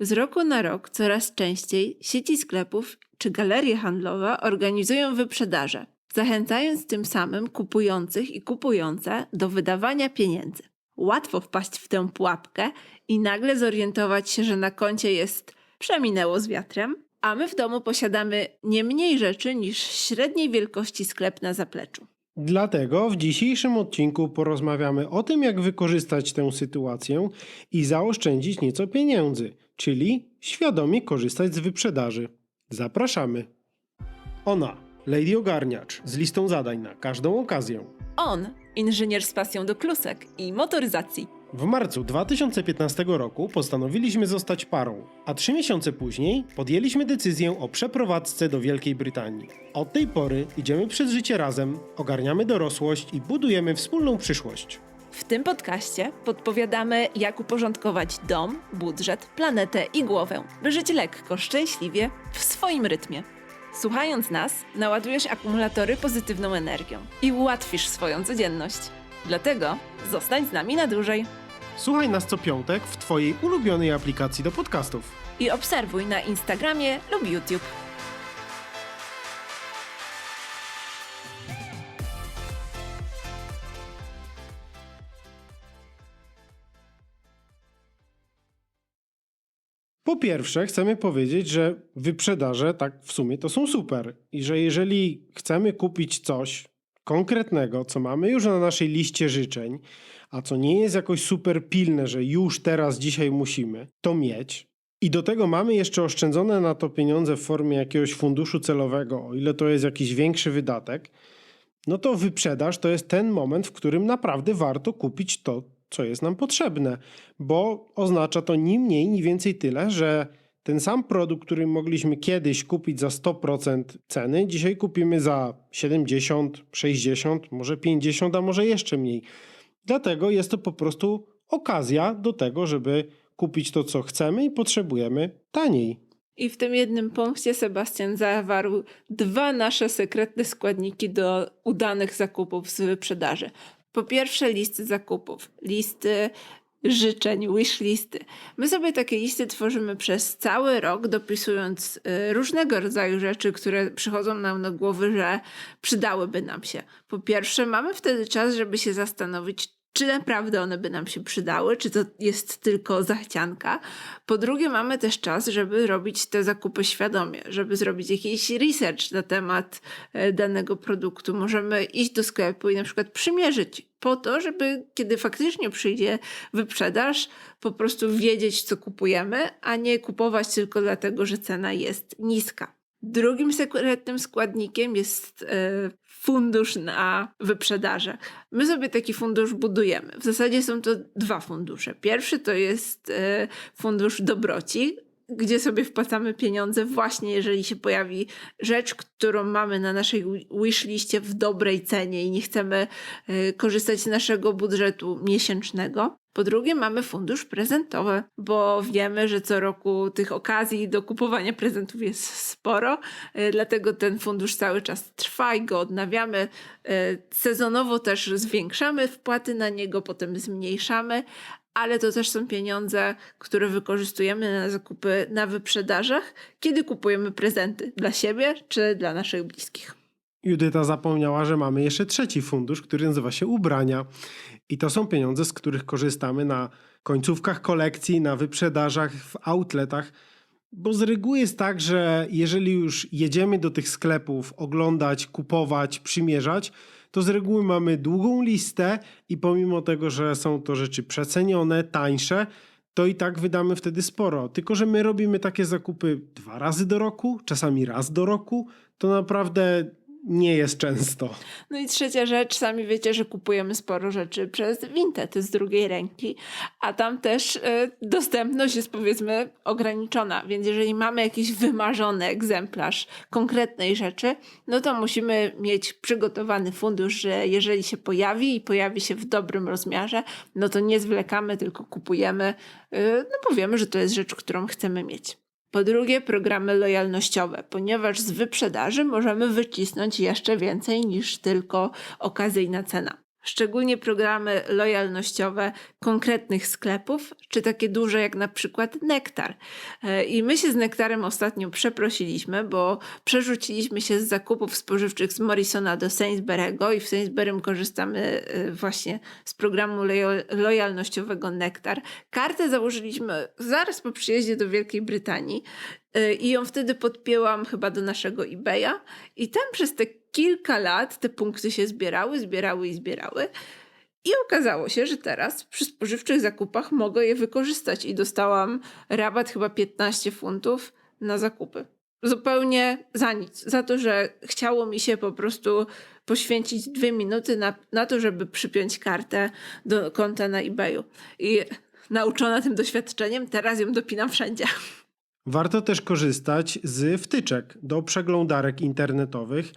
Z roku na rok coraz częściej sieci sklepów czy galerie handlowe organizują wyprzedaże, zachęcając tym samym kupujących i kupujące do wydawania pieniędzy. Łatwo wpaść w tę pułapkę i nagle zorientować się, że na koncie jest przeminęło z wiatrem, a my w domu posiadamy nie mniej rzeczy niż średniej wielkości sklep na zapleczu. Dlatego w dzisiejszym odcinku porozmawiamy o tym, jak wykorzystać tę sytuację i zaoszczędzić nieco pieniędzy, czyli świadomie korzystać z wyprzedaży. Zapraszamy. Ona, Lady Ogarniacz, z listą zadań na każdą okazję. On, inżynier z pasją do klusek i motoryzacji. W marcu 2015 roku postanowiliśmy zostać parą, a trzy miesiące później podjęliśmy decyzję o przeprowadzce do Wielkiej Brytanii. Od tej pory idziemy przez życie razem, ogarniamy dorosłość i budujemy wspólną przyszłość. W tym podcaście podpowiadamy, jak uporządkować dom, budżet, planetę i głowę, by żyć lekko, szczęśliwie, w swoim rytmie. Słuchając nas, naładujesz akumulatory pozytywną energią i ułatwisz swoją codzienność. Dlatego zostań z nami na dłużej Słuchaj nas co piątek w Twojej ulubionej aplikacji do podcastów. i obserwuj na Instagramie lub YouTube. Po pierwsze, chcemy powiedzieć, że wyprzedaże tak w sumie to są super i że jeżeli chcemy kupić coś konkretnego, co mamy już na naszej liście życzeń, a co nie jest jakoś super pilne, że już teraz, dzisiaj musimy, to mieć. I do tego mamy jeszcze oszczędzone na to pieniądze w formie jakiegoś funduszu celowego, o ile to jest jakiś większy wydatek, no to wyprzedaż to jest ten moment, w którym naprawdę warto kupić to, co jest nam potrzebne, bo oznacza to ni mniej, ni więcej tyle, że ten sam produkt, który mogliśmy kiedyś kupić za 100% ceny, dzisiaj kupimy za 70, 60, może 50, a może jeszcze mniej. Dlatego jest to po prostu okazja do tego, żeby kupić to, co chcemy i potrzebujemy taniej. I w tym jednym punkcie Sebastian zawarł dwa nasze sekretne składniki do udanych zakupów z wyprzedaży. Po pierwsze, listy zakupów, listy życzeń, wishlisty. My sobie takie listy tworzymy przez cały rok, dopisując y, różnego rodzaju rzeczy, które przychodzą nam do głowy, że przydałyby nam się. Po pierwsze, mamy wtedy czas, żeby się zastanowić, czy naprawdę one by nam się przydały, czy to jest tylko zachcianka. Po drugie, mamy też czas, żeby robić te zakupy świadomie, żeby zrobić jakiś research na temat e, danego produktu. Możemy iść do sklepu i na przykład przymierzyć po to, żeby kiedy faktycznie przyjdzie wyprzedaż, po prostu wiedzieć, co kupujemy, a nie kupować tylko dlatego, że cena jest niska. Drugim sekretnym składnikiem jest e, fundusz na wyprzedaże. My sobie taki fundusz budujemy. W zasadzie są to dwa fundusze. Pierwszy to jest e, fundusz dobroci, gdzie sobie wpłacamy pieniądze właśnie jeżeli się pojawi rzecz, którą mamy na naszej wishliście w dobrej cenie i nie chcemy e, korzystać z naszego budżetu miesięcznego. Po drugie, mamy fundusz prezentowy, bo wiemy, że co roku tych okazji do kupowania prezentów jest sporo, e, dlatego ten fundusz cały czas trwa i go odnawiamy. E, Sezonowo też zwiększamy wpłaty na niego, potem zmniejszamy, ale to też są pieniądze, które wykorzystujemy na zakupy na wyprzedażach, kiedy kupujemy prezenty dla siebie czy dla naszych bliskich. Judyta zapomniała, że mamy jeszcze trzeci fundusz, który nazywa się ubrania. I to są pieniądze, z których korzystamy na końcówkach kolekcji, na wyprzedażach, w outletach. Bo z reguły jest tak, że jeżeli już jedziemy do tych sklepów oglądać, kupować, przymierzać, to z reguły mamy długą listę i pomimo tego, że są to rzeczy przecenione, tańsze, to i tak wydamy wtedy sporo. Tylko, że my robimy takie zakupy dwa razy do roku, czasami raz do roku, to naprawdę nie jest często. No i trzecia rzecz, sami wiecie, że kupujemy sporo rzeczy przez Vinted z drugiej ręki, a tam też y, dostępność jest powiedzmy ograniczona, więc jeżeli mamy jakiś wymarzony egzemplarz konkretnej rzeczy, no to musimy mieć przygotowany fundusz, że jeżeli się pojawi i pojawi się w dobrym rozmiarze, no to nie zwlekamy, tylko kupujemy, y, no bo wiemy, że to jest rzecz, którą chcemy mieć. Po drugie, programy lojalnościowe, ponieważ z wyprzedaży możemy wycisnąć jeszcze więcej niż tylko okazyjna cena. Szczególnie programy lojalnościowe konkretnych sklepów, czy takie duże jak na przykład Nektar. E, I my się z Nektarem ostatnio przeprosiliśmy, bo przerzuciliśmy się z zakupów spożywczych z Morrisona do Sainsbury'ego i w Sainsburym korzystamy e, właśnie z programu loja- lojalnościowego Nektar. Kartę założyliśmy zaraz po przyjeździe do Wielkiej Brytanii i ją wtedy podpięłam chyba do naszego eBaya i tam przez te kilka lat te punkty się zbierały, zbierały i zbierały. I okazało się, że teraz przy spożywczych zakupach mogę je wykorzystać i dostałam rabat chyba 15 funtów na zakupy. Zupełnie za nic. Za to, że chciało mi się po prostu poświęcić dwie minuty na, na to, żeby przypiąć kartę do konta na eBayu. I nauczona tym doświadczeniem, teraz ją dopinam wszędzie. Warto też korzystać z wtyczek do przeglądarek internetowych,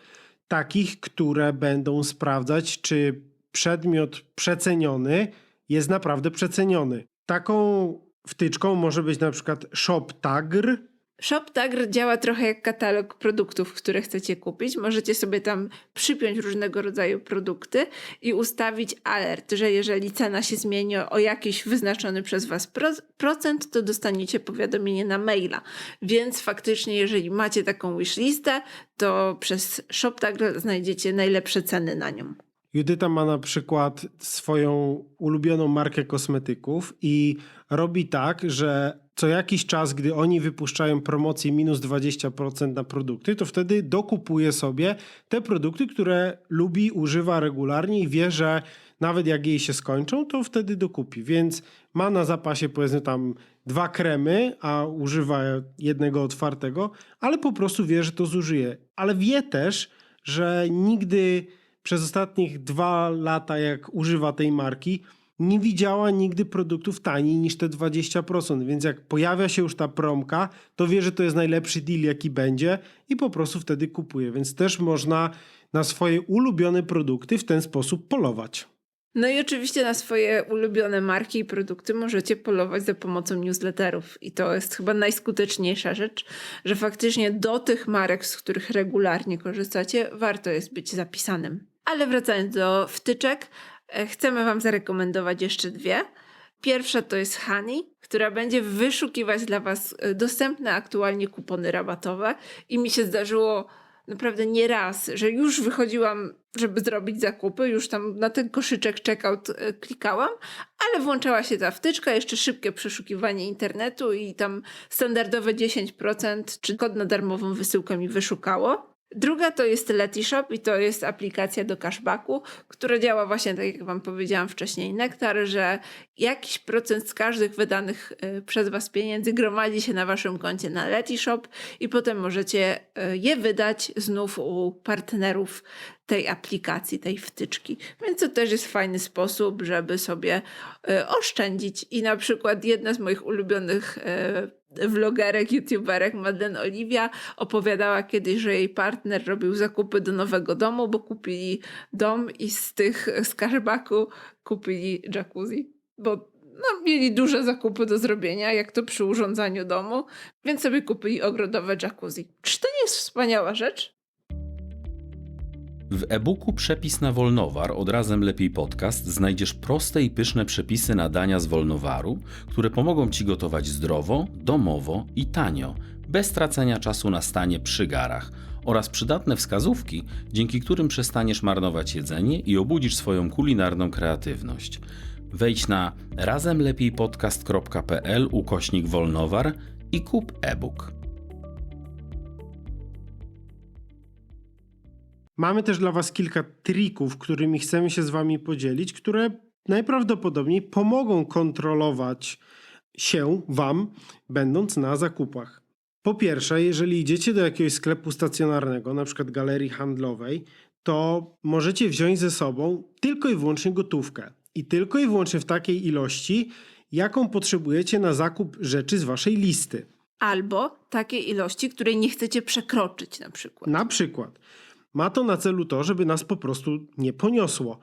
takich, które będą sprawdzać, czy przedmiot przeceniony jest naprawdę przeceniony. Taką wtyczką może być na przykład ShopTagr. ShopTagr działa trochę jak katalog produktów, które chcecie kupić. Możecie sobie tam przypiąć różnego rodzaju produkty i ustawić alert, że jeżeli cena się zmieni o jakiś wyznaczony przez Was pro procent, to dostaniecie powiadomienie na maila. Więc faktycznie, jeżeli macie taką wishlistę, to przez ShopTagr znajdziecie najlepsze ceny na nią. Judyta ma na przykład swoją ulubioną markę kosmetyków i robi tak, że co jakiś czas, gdy oni wypuszczają promocję minus 20% na produkty, to wtedy dokupuje sobie te produkty, które lubi, używa regularnie i wie, że nawet jak jej się skończą, to wtedy dokupi. Więc ma na zapasie powiedzmy tam dwa kremy, a używa jednego otwartego, ale po prostu wie, że to zużyje. Ale wie też, że nigdy przez ostatnich dwa lata, jak używa tej marki, nie widziała nigdy produktów taniej niż te 20%. Więc jak pojawia się już ta promka, to wie, że to jest najlepszy deal, jaki będzie i po prostu wtedy kupuje. Więc też można na swoje ulubione produkty w ten sposób polować. No i oczywiście na swoje ulubione marki i produkty możecie polować za pomocą newsletterów. I to jest chyba najskuteczniejsza rzecz, że faktycznie do tych marek, z których regularnie korzystacie, warto jest być zapisanym. Ale wracając do wtyczek, chcemy Wam zarekomendować jeszcze dwie. Pierwsza to jest Honey, która będzie wyszukiwać dla Was e, dostępne aktualnie kupony rabatowe. I mi się zdarzyło naprawdę nie raz, że już wychodziłam, żeby zrobić zakupy, już tam na ten koszyczek checkout e, klikałam, ale włączała się ta wtyczka, jeszcze szybkie przeszukiwanie internetu i tam standardowe 10% czy kod na darmową wysyłkę mi wyszukało. Druga to jest Letishop i to jest aplikacja do cashbacku, która działa właśnie tak jak Wam powiedziałam wcześniej, Nektar, że jakiś procent z każdych wydanych y, przez Was pieniędzy gromadzi się na Waszym koncie na Letishop i potem możecie y, je wydać znów u partnerów tej aplikacji, tej wtyczki. Więc to też jest fajny sposób, żeby sobie y, oszczędzić. I na przykład jedna z moich ulubionych vlogerek, youtuberek, Madeleine Oliwia, opowiadała kiedyś, że jej partner robił zakupy do nowego domu, bo kupili dom i z tych z cashbacku kupili jacuzzi. Bo no, mieli duże zakupy do zrobienia, jak to przy urządzaniu domu, więc sobie kupili ogrodowe jacuzzi. Czy to nie jest wspaniała rzecz? W e-booku Przepis na Wolnowar od Razem Lepiej Podcast znajdziesz proste i pyszne przepisy na dania z Wolnowaru, które pomogą Ci gotować zdrowo, domowo i tanio, bez tracenia czasu na stanie przy garach oraz przydatne wskazówki, dzięki którym przestaniesz marnować jedzenie i obudzisz swoją kulinarną kreatywność. Wejdź na razemlepiejpodcast.pl ukośnik Wolnowar i kup e-book. Mamy też dla Was kilka trików, którymi chcemy się z Wami podzielić, które najprawdopodobniej pomogą kontrolować się Wam, będąc na zakupach. Po pierwsze, jeżeli idziecie do jakiegoś sklepu stacjonarnego, na przykład galerii handlowej, to możecie wziąć ze sobą tylko i wyłącznie gotówkę. I tylko i wyłącznie w takiej ilości, jaką potrzebujecie na zakup rzeczy z Waszej listy. Albo takiej ilości, której nie chcecie przekroczyć na przykład. Na przykład. Ma to na celu to, żeby nas po prostu nie poniosło.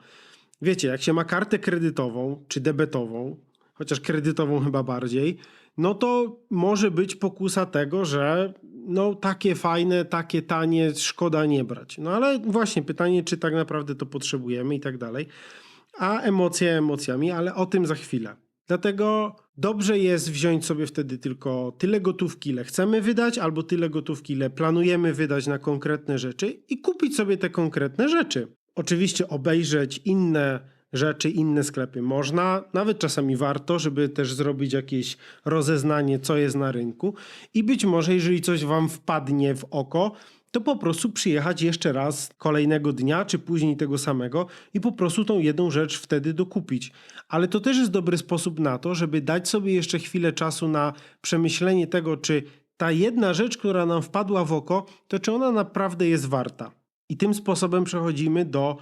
Wiecie, jak się ma kartę kredytową czy debetową, chociaż kredytową chyba bardziej, no to może być pokusa tego, że no takie fajne, takie tanie, szkoda nie brać. No ale właśnie pytanie, czy tak naprawdę to potrzebujemy i tak dalej. a emocje emocjami, ale o tym za chwilę. Dlatego dobrze jest wziąć sobie wtedy tylko tyle gotówki, ile chcemy wydać, albo tyle gotówki, ile planujemy wydać na konkretne rzeczy i kupić sobie te konkretne rzeczy. Oczywiście obejrzeć inne rzeczy, inne sklepy można, nawet czasami warto, żeby też zrobić jakieś rozeznanie, co jest na rynku. I być może, jeżeli coś Wam wpadnie w oko, to po prostu przyjechać jeszcze raz kolejnego dnia, czy później tego samego i po prostu tą jedną rzecz wtedy dokupić. Ale to też jest dobry sposób na to, żeby dać sobie jeszcze chwilę czasu na przemyślenie tego, czy ta jedna rzecz, która nam wpadła w oko, to czy ona naprawdę jest warta. I tym sposobem przechodzimy do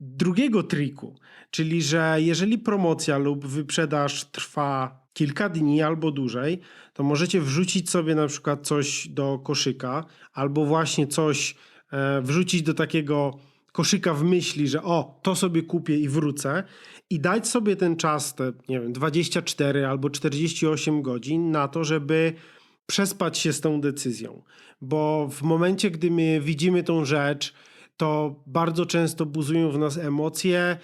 drugiego triku, czyli że jeżeli promocja lub wyprzedaż trwa kilka dni albo dłużej, to możecie wrzucić sobie na przykład coś do koszyka, albo właśnie coś e, wrzucić do takiego koszyka w myśli, że o, to sobie kupię i wrócę, i dać sobie ten czas, te, nie wiem, 24 albo 48 godzin na to, żeby przespać się z tą decyzją. Bo w momencie, gdy my widzimy tą rzecz, to bardzo często buzują w nas emocje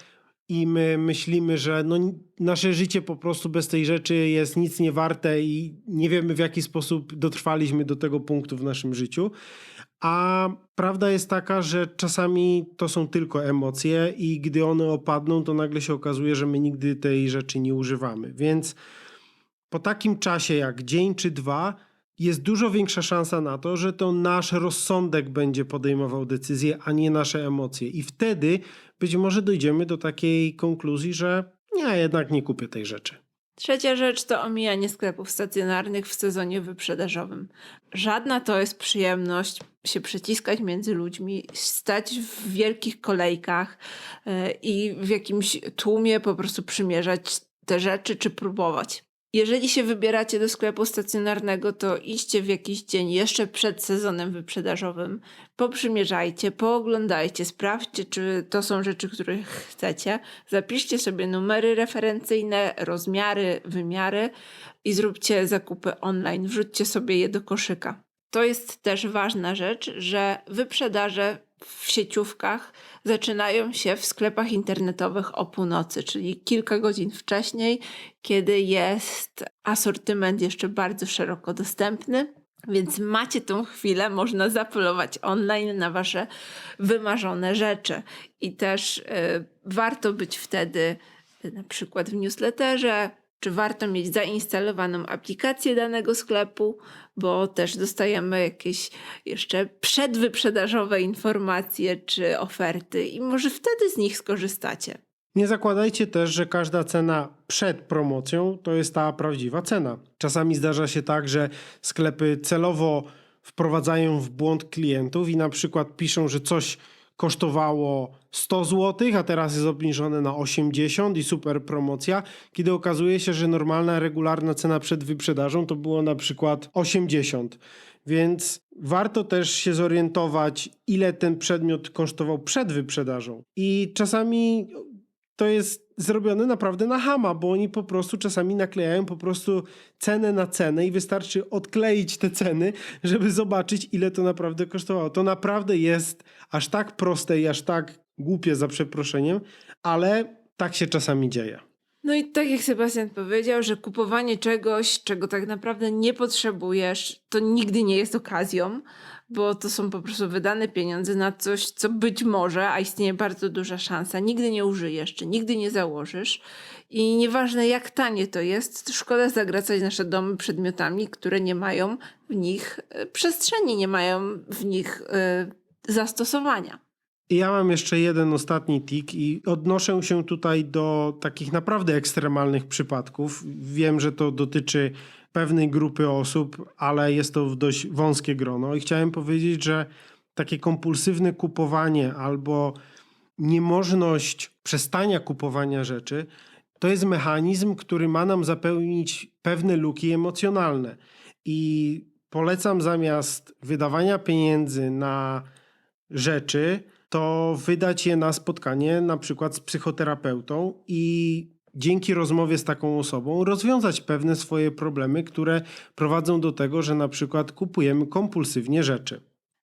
i my myślimy, że no, nasze życie po prostu bez tej rzeczy jest nic nie warte i nie wiemy w jaki sposób dotrwaliśmy do tego punktu w naszym życiu. A prawda jest taka, że czasami to są tylko emocje i gdy one opadną, to nagle się okazuje, że my nigdy tej rzeczy nie używamy. Więc po takim czasie jak dzień czy dwa, jest dużo większa szansa na to, że to nasz rozsądek będzie podejmował decyzje, a nie nasze emocje. I wtedy być może dojdziemy do takiej konkluzji, że nie, jednak nie kupię tej rzeczy. Trzecia rzecz to omijanie sklepów stacjonarnych w sezonie wyprzedażowym. Żadna to jest przyjemność się przeciskać między ludźmi, stać w wielkich kolejkach yy, i w jakimś tłumie po prostu przymierzać te rzeczy czy próbować. Jeżeli się wybieracie do sklepu stacjonarnego, to idźcie w jakiś dzień jeszcze przed sezonem wyprzedażowym, poprzymierzajcie, pooglądajcie, sprawdźcie, czy to są rzeczy, których chcecie. Zapiszcie sobie numery referencyjne, rozmiary, wymiary i zróbcie zakupy online. Wrzućcie sobie je do koszyka. To jest też ważna rzecz, że wyprzedaże w sieciówkach zaczynają się w sklepach internetowych o północy, czyli kilka godzin wcześniej, kiedy jest asortyment jeszcze bardzo szeroko dostępny. Więc macie tą chwilę, można zapolować online na wasze wymarzone rzeczy. I też y, warto być wtedy na przykład w newsletterze, czy warto mieć zainstalowaną aplikację danego sklepu, bo też dostajemy jakieś jeszcze przedwyprzedażowe informacje czy oferty i może wtedy z nich skorzystacie. Nie zakładajcie też, że każda cena przed promocją to jest ta prawdziwa cena. Czasami zdarza się tak, że sklepy celowo wprowadzają w błąd klientów i na przykład piszą, że coś kosztowało 100 zł, a teraz jest obniżone na 80 i super promocja, kiedy okazuje się, że normalna, regularna cena przed wyprzedażą to było na przykład 80. Więc warto też się zorientować, ile ten przedmiot kosztował przed wyprzedażą. I czasami to jest zrobione naprawdę na hama, bo oni po prostu czasami naklejają po prostu cenę na cenę i wystarczy odkleić te ceny, żeby zobaczyć, ile to naprawdę kosztowało. To naprawdę jest aż tak proste i aż tak głupie za przeproszeniem, ale tak się czasami dzieje. No i tak jak Sebastian powiedział, że kupowanie czegoś, czego tak naprawdę nie potrzebujesz, to nigdy nie jest okazją, bo to są po prostu wydane pieniądze na coś, co być może, a istnieje bardzo duża szansa, nigdy nie użyjesz, czy nigdy nie założysz. I nieważne jak tanie to jest, to szkoda zagracać nasze domy przedmiotami, które nie mają w nich e, przestrzeni, nie mają w nich y, zastosowania. Ja mam jeszcze jeden ostatni tik i odnoszę się tutaj do takich naprawdę ekstremalnych przypadków. Wiem, że to dotyczy pewnej grupy osób, ale jest to dość wąskie grono i chciałem powiedzieć, że takie kompulsywne kupowanie albo niemożność przestania kupowania rzeczy to jest mechanizm, który ma nam zapełnić pewne luki emocjonalne. I polecam zamiast wydawania pieniędzy na rzeczy, to wydać je na spotkanie na przykład z psychoterapeutą i dzięki rozmowie z taką osobą rozwiązać pewne swoje problemy, które prowadzą do tego, że na przykład kupujemy kompulsywnie rzeczy.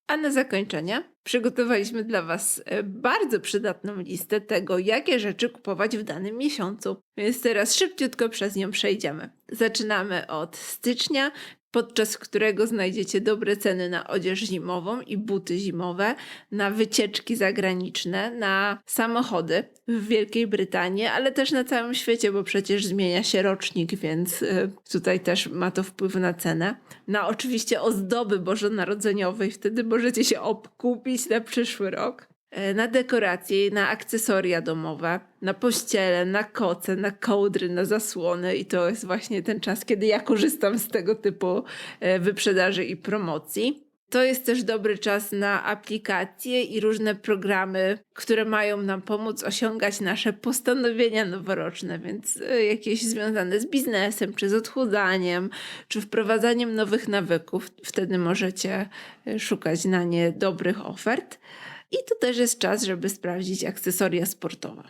A na zakończenie przygotowaliśmy dla Was e, bardzo przydatną listę tego, jakie rzeczy kupować w danym miesiącu. Więc teraz szybciutko przez nią przejdziemy. Zaczynamy od stycznia, podczas którego znajdziecie dobre ceny na odzież zimową i buty zimowe, na wycieczki zagraniczne, na samochody w Wielkiej Brytanii, ale też na całym świecie, bo przecież zmienia się rocznik, więc y, tutaj też ma to wpływ na cenę. Na oczywiście ozdoby bożonarodzeniowe i wtedy możecie się obkupić na przyszły rok. E, Na dekoracje, na akcesoria domowe, na pościele, na koce, na kołdry, na zasłony i to jest właśnie ten czas, kiedy ja korzystam z tego typu e, wyprzedaży i promocji. To jest też dobry czas na aplikacje i różne programy, które mają nam pomóc osiągać nasze postanowienia noworoczne, więc e, jakieś związane z biznesem, czy z odchudzaniem, czy wprowadzaniem nowych nawyków. Wtedy możecie szukać na nie dobrych ofert. I to też jest czas, żeby sprawdzić akcesoria sportowe.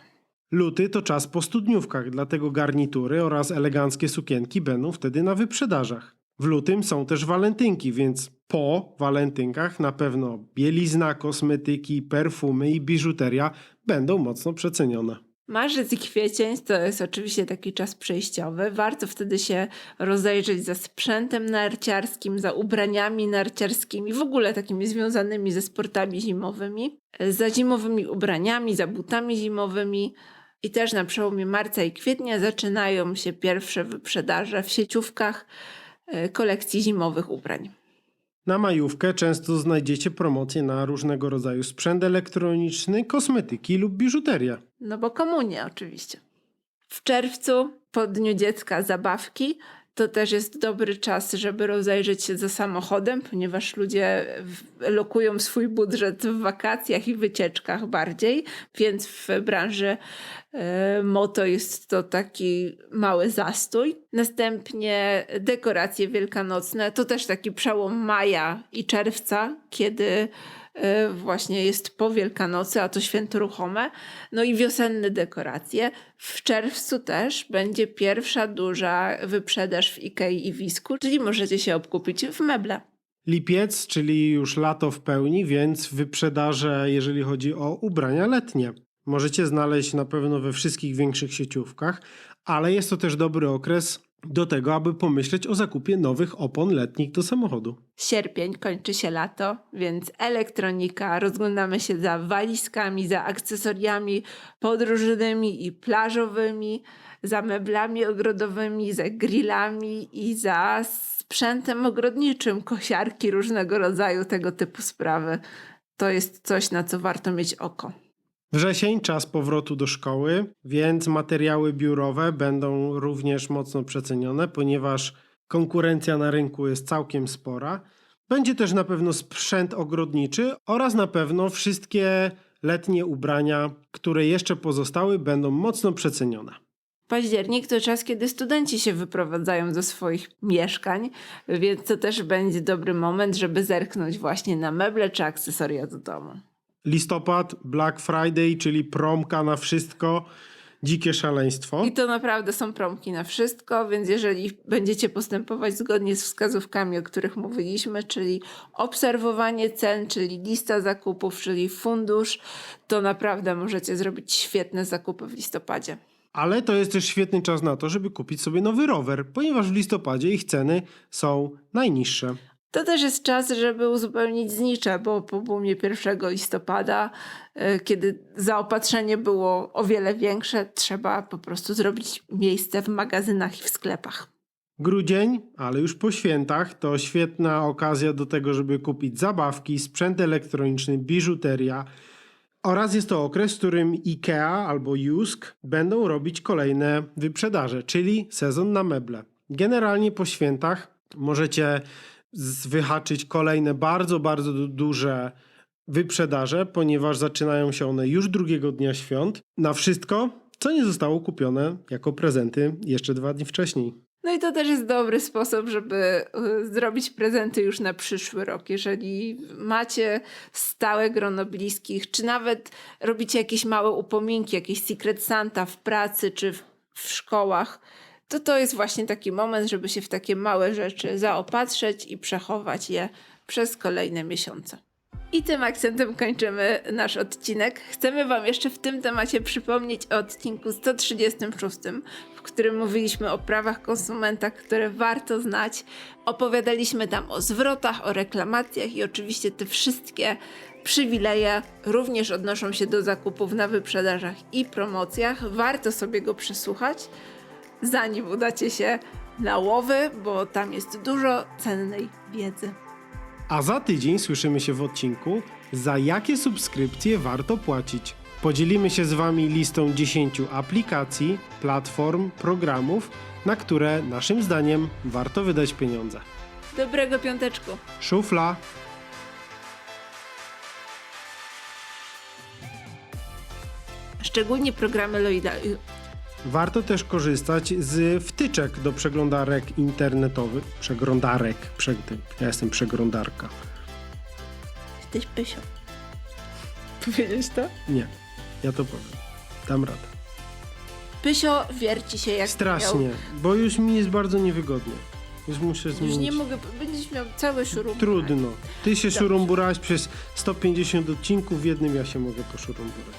Luty to czas po studniówkach, dlatego garnitury oraz eleganckie sukienki będą wtedy na wyprzedażach. W lutym są też walentynki, więc po walentynkach na pewno bielizna, kosmetyki, perfumy i biżuteria będą mocno przecenione. Marzec i kwiecień to jest oczywiście taki czas przejściowy. Warto wtedy się rozejrzeć za sprzętem narciarskim, za ubraniami narciarskimi, w ogóle takimi związanymi ze sportami zimowymi, za zimowymi ubraniami, za butami zimowymi. I też na przełomie marca i kwietnia zaczynają się pierwsze wyprzedaże w sieciówkach e, kolekcji zimowych ubrań. Na majówkę często znajdziecie promocje na różnego rodzaju sprzęt elektroniczny, kosmetyki lub biżuterię. No bo komunia oczywiście. W czerwcu po Dniu Dziecka zabawki to też jest dobry czas, żeby rozejrzeć się za samochodem, ponieważ ludzie lokują swój budżet w wakacjach i wycieczkach bardziej, więc w branży e, moto jest to taki mały zastój. Następnie dekoracje wielkanocne to też taki przełom maja i czerwca, kiedy właśnie jest po Wielkanocy, a to święto ruchome. No i wiosenne dekoracje. W czerwcu też będzie pierwsza duża wyprzedaż w Ikei i Wisku, czyli możecie się obkupić w meble. Lipiec, czyli już lato w pełni, więc wyprzedaże, jeżeli chodzi o ubrania letnie. Możecie znaleźć na pewno we wszystkich większych sieciówkach, ale jest to też dobry okres do tego, aby pomyśleć o zakupie nowych opon letnich do samochodu. Sierpień kończy się lato, więc elektronika, rozglądamy się za walizkami, za akcesoriami podróżnymi i plażowymi, za meblami ogrodowymi, za grillami i za sprzętem ogrodniczym, kosiarki różnego rodzaju, tego typu sprawy. To jest coś, na co warto mieć oko. Wrzesień, czas powrotu do szkoły, więc materiały biurowe będą również mocno przecenione, ponieważ konkurencja na rynku jest całkiem spora. Będzie też na pewno sprzęt ogrodniczy oraz na pewno wszystkie letnie ubrania, które jeszcze pozostały, będą mocno przecenione. Październik to czas, kiedy studenci się wyprowadzają ze swoich mieszkań, więc to też będzie dobry moment, żeby zerknąć właśnie na meble czy akcesoria do domu. Listopad, Black Friday, czyli promka na wszystko, dzikie szaleństwo. I to naprawdę są promki na wszystko, więc jeżeli będziecie postępować zgodnie z wskazówkami, o których mówiliśmy, czyli obserwowanie cen, czyli lista zakupów, czyli fundusz, to naprawdę możecie zrobić świetne zakupy w listopadzie. Ale to jest też świetny czas na to, żeby kupić sobie nowy rower, ponieważ w listopadzie ich ceny są najniższe. To też jest czas, żeby uzupełnić znicze, bo po boomie 1 listopada, e, kiedy zaopatrzenie było o wiele większe, trzeba po prostu zrobić miejsce w magazynach i w sklepach. Grudzień, ale już po świętach, to świetna okazja do tego, żeby kupić zabawki, sprzęt elektroniczny, biżuteria. Oraz jest to okres, w którym IKEA albo JUSK będą robić kolejne wyprzedaże, czyli sezon na meble. Generalnie po świętach możecie wyhaczyć kolejne bardzo, bardzo du- duże wyprzedaże, ponieważ zaczynają się one już drugiego dnia świąt na wszystko, co nie zostało kupione jako prezenty jeszcze dwa dni wcześniej. No i to też jest dobry sposób, żeby y, zrobić prezenty już na przyszły rok. Jeżeli macie stałe grono bliskich, czy nawet robicie jakieś małe upominki, jakieś Secret Santa w pracy czy w, w szkołach, to to jest właśnie taki moment, żeby się w takie małe rzeczy zaopatrzeć i przechować je przez kolejne miesiące. I tym akcentem kończymy nasz odcinek. Chcemy Wam jeszcze w tym temacie przypomnieć o odcinku 136, w którym mówiliśmy o prawach konsumenta, które warto znać. Opowiadaliśmy tam o zwrotach, o reklamacjach i oczywiście te wszystkie przywileje również odnoszą się do zakupów na wyprzedażach i promocjach. Warto sobie go przesłuchać, zanim udacie się na łowy, bo tam jest dużo cennej wiedzy. A za tydzień słyszymy się w odcinku, za jakie subskrypcje warto płacić. Podzielimy się z Wami listą 10 aplikacji, platform, programów, na które naszym zdaniem warto wydać pieniądze. Dobrego piąteczku. Szufla! Szczególnie programy Lloyda. Warto też korzystać z wtyczek do przeglądarek internetowych. Przeglądarek. Prze... Ja jestem przeglądarka. Jesteś pysio. Powiedzieć to? Nie, ja to powiem. Dam radę. Pysio wierci się jak Strasznie, miał. bo już mi jest bardzo niewygodnie. Już muszę Już zmienić. nie mogę, będziesz miał cały szurum. Trudno. Ty się Dobrze. szurumburałeś przez 150 odcinków, w jednym ja się mogę poszurumburać.